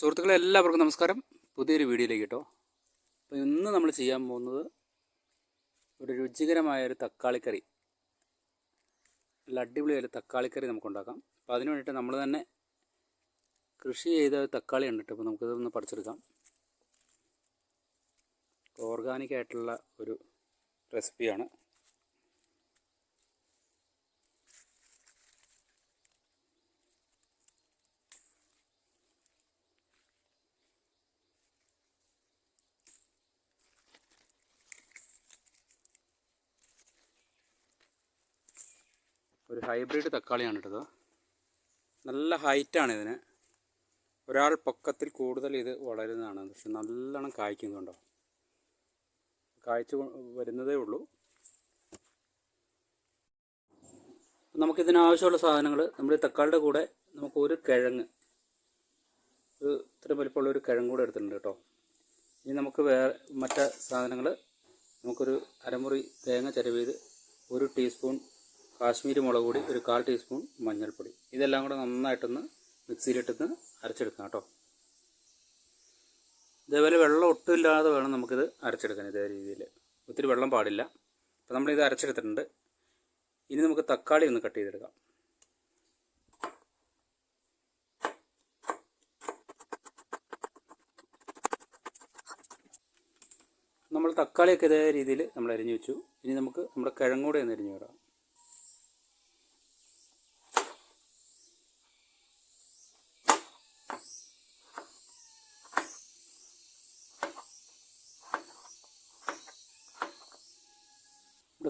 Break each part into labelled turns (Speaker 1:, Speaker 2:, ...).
Speaker 1: സുഹൃത്തുക്കളെ എല്ലാവർക്കും നമസ്കാരം. പുതിയൊരു വീഡിയോയിലേക്ക് കേട്ടോ. അപ്പോൾ ഇന്ന് നമ്മൾ ചെയ്യാൻ പോകുന്നത് ഒരു രുചികരമായ ഒരു തക്കാളിക്കറി നല്ല അടിപൊളിയായ ഒരു തക്കാളിക്കറി നമുക്ക് ഉണ്ടാക്കാം. അപ്പോൾ അതിന് വേണ്ടിയിട്ട് നമ്മൾ തന്നെ കൃഷി ചെയ്ത തക്കാളി ഉണ്ട് കേട്ടോ അപ്പോൾ നമുക്കിതൊന്ന് പറിച്ചെടുക്കാം. ഓർഗാനിക് ആയിട്ടുള്ള ഒരു റെസിപ്പിയാണ് ഒരു ഹൈബ്രിഡ് തക്കാളിയാണ് ഇട്ടത് നല്ല ഹൈറ്റാണ് ഇതിന്. ഒരാൾ പൊക്കത്തിൽ കൂടുതൽ ഇത് വളരുന്നതാണ്. പക്ഷെ നല്ലോണം കായ്ക്കുന്നുണ്ടോ? കായ്ച്ചു വരുന്നതേ ഉള്ളൂ. നമുക്കിതിനാവശ്യമുള്ള സാധനങ്ങൾ നമ്മൾ തക്കാളിയുടെ കൂടെ നമുക്ക് ഒരു കിഴങ്ങ് ഒരു ഇത്രയും വലിപ്പമുള്ള ഒരു കിഴങ്ങ് കൂടെ എടുത്തിട്ടുണ്ട് കേട്ടോ. ഇനി നമുക്ക് വേറെ മറ്റേ സാധനങ്ങൾ നമുക്കൊരു അരമുറി തേങ്ങ ചരവ് ചെയ്ത് ഒരു ടീസ്പൂൺ കാശ്മീരി മുളക് പൊടി ഒരു കാൽ ടീസ്പൂൺ മഞ്ഞൾപ്പൊടി. ഇതെല്ലാം കൂടെ നന്നായിട്ടൊന്ന് മിക്സിയിലിട്ടൊന്ന് അരച്ചെടുക്കണം കേട്ടോ. ഇതേപോലെ വെള്ളം ഒട്ടുമില്ലാതെ വേണം നമുക്കിത് അരച്ചെടുക്കാൻ ഇതേ രീതിയിൽ. ഒത്തിരി വെള്ളം പാടില്ല. അപ്പോൾ നമ്മളിത് അരച്ചെടുത്തിട്ടുണ്ട്. ഇനി നമുക്ക് തക്കാളി ഒന്ന് കട്ട് ചെയ്തെടുക്കാം. നമ്മൾ തക്കാളിയൊക്കെ ഇതേ രീതിയിൽ നമ്മൾ അരിഞ്ഞു വെച്ചു. ഇനി നമുക്ക് നമ്മുടെ കിഴങ്ങൂടെ ഒന്ന് അരിഞ്ഞു വിടാം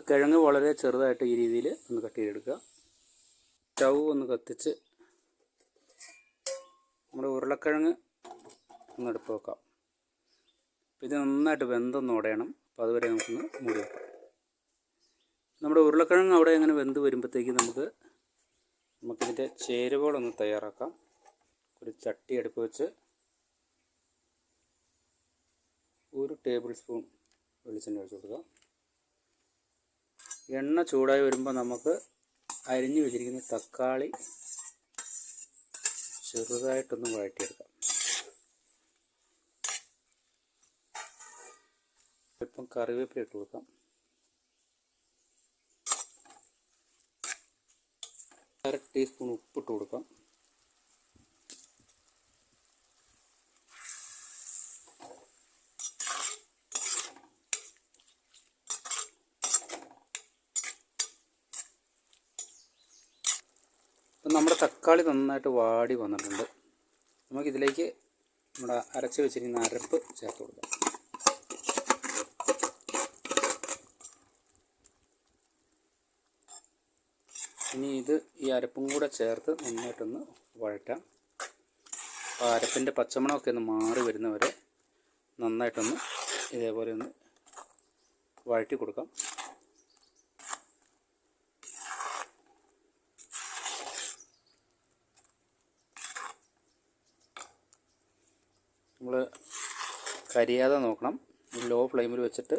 Speaker 1: ഇവിടെ കിഴങ്ങ് വളരെ ചെറുതായിട്ട് ഈ രീതിയിൽ ഒന്ന് കട്ട് ചെയ്തെടുക്കുക. സ്റ്റൗ ഒന്ന് കത്തിച്ച് നമ്മുടെ ഉരുളക്കിഴങ്ങ് ഒന്ന് എടുത്ത് വെക്കാം. ഇത് നന്നായിട്ട് വെന്തൊന്ന് ഉടയണം. അപ്പോൾ അതുവരെ നമുക്കൊന്ന് മൂടി വെക്കാം. നമ്മുടെ ഉരുളക്കിഴങ്ങ് അവിടെ അങ്ങനെ വെന്ത് വരുമ്പോഴത്തേക്ക് നമുക്ക് നമുക്കിതിന്റെ ചേരുവകളൊന്ന് തയ്യാറാക്കാം. ഒരു ചട്ടി അടുപ്പ് വെച്ച് ഒരു ടേബിൾ സ്പൂൺ വെളിച്ചെണ്ണ ഒഴിച്ച് കൊടുക്കുക. എണ്ണ ചൂടായി വരുമ്പോൾ നമുക്ക് അരിഞ്ഞു വെച്ചിരിക്കുന്ന തക്കാളി ചെറുതായിട്ടൊന്ന് വഴറ്റിയെടുക്കാം. അല്പം കറിവേപ്പില ഇട്ട് കൊടുക്കാം. അര ടീസ്പൂൺ ഉപ്പിട്ട് കൊടുക്കാം. നമ്മുടെ തക്കാളി നന്നായിട്ട് വാടി വന്നിട്ടുണ്ട്. നമുക്കിതിലേക്ക് നമ്മുടെ അരച്ച് വെച്ചിരിക്കുന്ന അരപ്പ് ചേർത്ത് കൊടുക്കാം. ഇനി ഇത് ഈ അരപ്പും കൂടെ ചേർത്ത് നന്നായിട്ടൊന്ന് വഴറ്റാം. അപ്പോൾ അരപ്പിന്റെ പച്ചമണമൊക്കെ ഒന്ന് മാറി വരുന്നവരെ നന്നായിട്ടൊന്ന് ഇതേപോലെ ഒന്ന് വഴറ്റി കൊടുക്കാം. നമ്മൾ കരിയാതെ നോക്കണം. ലോ ഫ്ലെയിമിൽ വെച്ചിട്ട്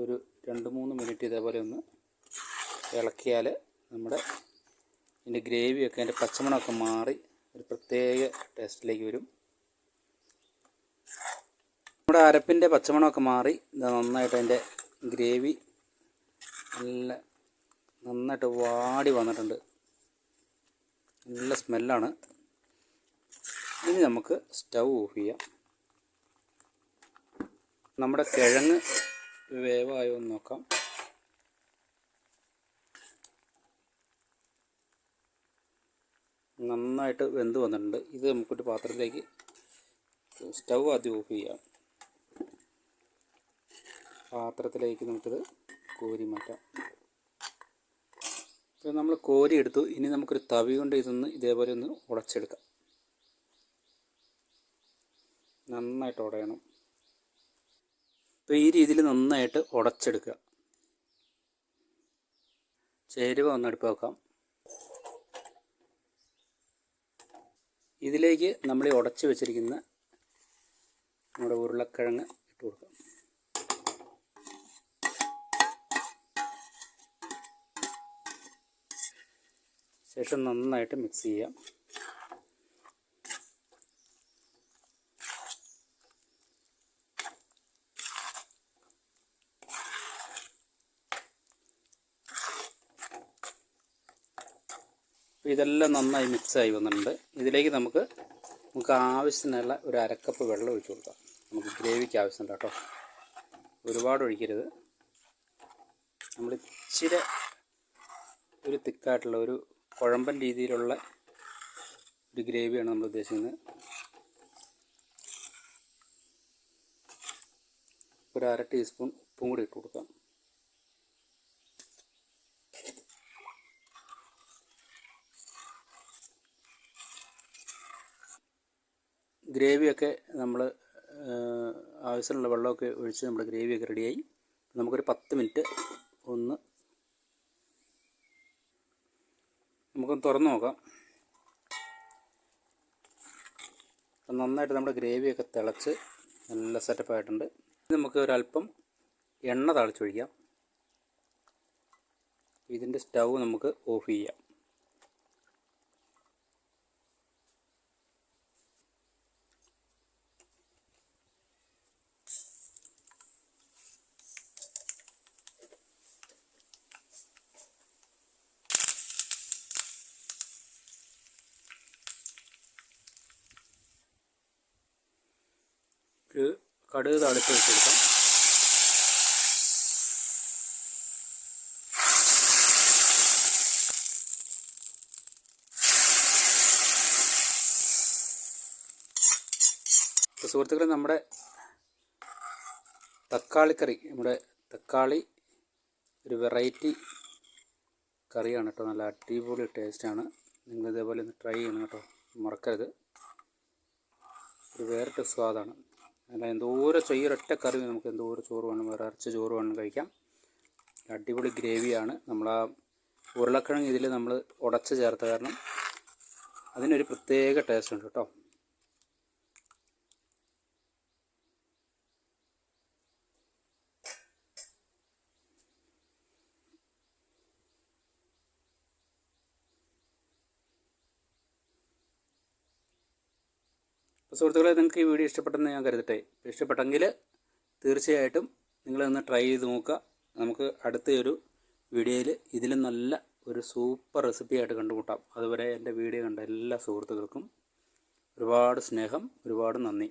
Speaker 1: ഒരു രണ്ട് മൂന്ന് മിനിറ്റ് ഇതേപോലെ ഒന്ന് ഇളക്കിയാൽ നമ്മുടെ ഇതിന്റെ ഗ്രേവിയൊക്കെ അതിന്റെ പച്ചമണമൊക്കെ മാറി ഒരു പ്രത്യേക ടേസ്റ്റിലേക്ക് വരും. നമ്മുടെ അരപ്പിന്റെ പച്ചമണമൊക്കെ മാറി നന്നായിട്ട് അതിന്റെ ഗ്രേവി നല്ല നന്നായിട്ട് വാടി വന്നിട്ടുണ്ട്. നല്ല സ്മെല്ലാണ് ഇനി നമുക്ക് സ്റ്റൗ ഓഫ് ചെയ്യാം. നമ്മുടെ കിഴങ്ങ് വേവായോ എന്ന് നോക്കാം. നന്നായിട്ട് വെന്ത് വന്നിട്ടുണ്ട്. ഇത് നമുക്കൊരു പാത്രത്തിലേക്ക് സ്റ്റൗ ആദ്യം ഓഫ് ചെയ്യാം. പാത്രത്തിലേക്ക് നമുക്കിത് കോരി മാറ്റാം. ഇപ്പോൾ നമ്മൾ കോരി എടുത്തു. ഇനി നമുക്കൊരു തവി കൊണ്ട് ഇതൊന്ന് ഇതേപോലെ ഒന്ന് ഉടച്ചെടുക്കാം. നന്നായിട്ട് ഉടയണം. അപ്പോൾ ഈ രീതിയിൽ നന്നായിട്ട് ഉടച്ചെടുക്കുക. ചേരുവ ഒന്ന് അടുപ്പ് വെക്കാം. ഇതിലേക്ക് നമ്മൾ ഈ ഉടച്ച് വെച്ചിരിക്കുന്ന നമ്മുടെ ഉരുളക്കിഴങ്ങ് ഇട്ട് കൊടുക്കാം. ശേഷം നന്നായിട്ട് മിക്സ് ചെയ്യാം. ഇതെല്ലാം നന്നായി മിക്സായി വന്നിട്ടുണ്ട്. ഇതിലേക്ക് നമുക്ക് നമുക്ക് ആവശ്യത്തിനുള്ള ഒരു അരക്കപ്പ് വെള്ളം ഒഴിച്ചു കൊടുക്കാം. നമുക്ക് ഗ്രേവിക്ക് ആവശ്യമുണ്ട് കേട്ടോ. ഒരുപാട് ഒഴിക്കരുത്. നമ്മൾ ഇച്ചിരി ഒരു തിക്കായിട്ടുള്ള ഒരു കുഴമ്പൻ രീതിയിലുള്ള ഒരു ഗ്രേവിയാണ് നമ്മൾ ഉദ്ദേശിക്കുന്നത്. ഒരു അര ടീസ്പൂൺ ഉപ്പും കൂടി ഇട്ട് കൊടുക്കാം. ഗ്രേവിയൊക്കെ നമ്മൾ ആവശ്യമുള്ള വെള്ളമൊക്കെ ഒഴിച്ച് നമ്മുടെ ഗ്രേവിയൊക്കെ റെഡിയായി. നമുക്കൊരു പത്ത് മിനിറ്റ് ഒന്ന് നമുക്കൊന്ന് തുറന്ന് നോക്കാം. നന്നായിട്ട് നമ്മുടെ ഗ്രേവിയൊക്കെ തിളച്ച് നല്ല സെറ്റപ്പായിട്ടുണ്ട്. നമുക്ക് ഒരല്പം എണ്ണ തളിച്ചൊഴിക്കാം. ഇതിന്റെ സ്റ്റൗ നമുക്ക് ഓഫ് ചെയ്യാം. ഒരു കടുക് താളിച്ച് വെച്ചെടുക്കാം. സുഹൃത്തുക്കളെ നമ്മുടെ തക്കാളിക്കറി നമ്മുടെ തക്കാളി ഒരു വെറൈറ്റി കറിയാണ് കേട്ടോ. നല്ല അടിപൊളി ടേസ്റ്റാണ് നിങ്ങൾ ഇതേപോലെ ഒന്ന് ട്രൈ ചെയ്യണം കേട്ടോ. മറക്കരുത്. ഒരു വേറിട്ട സ്വാദാണ്. അല്ല എന്തോരം ഈ കറി നമുക്ക് എന്തോരം ചോറ് വേണം വേറെ അരച്ച ചോറ് വേണം കഴിക്കാം. അടിപൊളി ഗ്രേവിയാണ്. നമ്മൾ ആ ഉരുളക്കിഴങ്ങ് ഇതിൽ നമ്മൾ ഉടച്ച് ചേർത്ത കാരണം അതിനൊരു പ്രത്യേക ടേസ്റ്റ് ഉണ്ട് കേട്ടോ. അപ്പോൾ സുഹൃത്തുക്കളെ നിങ്ങൾക്ക് ഈ വീഡിയോ ഇഷ്ടപ്പെട്ടെന്ന് ഞാൻ കരുതട്ടെ. ഇഷ്ടപ്പെട്ടെങ്കിൽ തീർച്ചയായിട്ടും നിങ്ങളൊന്ന് ട്രൈ ചെയ്ത് നോക്കുക. നമുക്ക് അടുത്ത ഒരു വീഡിയോയിൽ ഇതിലും നല്ല ഒരു സൂപ്പർ റെസിപ്പി ആയിട്ട് കണ്ടുമുട്ടാം. അതുവരെ എന്റെ വീഡിയോ കണ്ട എല്ലാ സുഹൃത്തുക്കൾക്കും ഒരുപാട് സ്നേഹം ഒരുപാട് നന്ദി.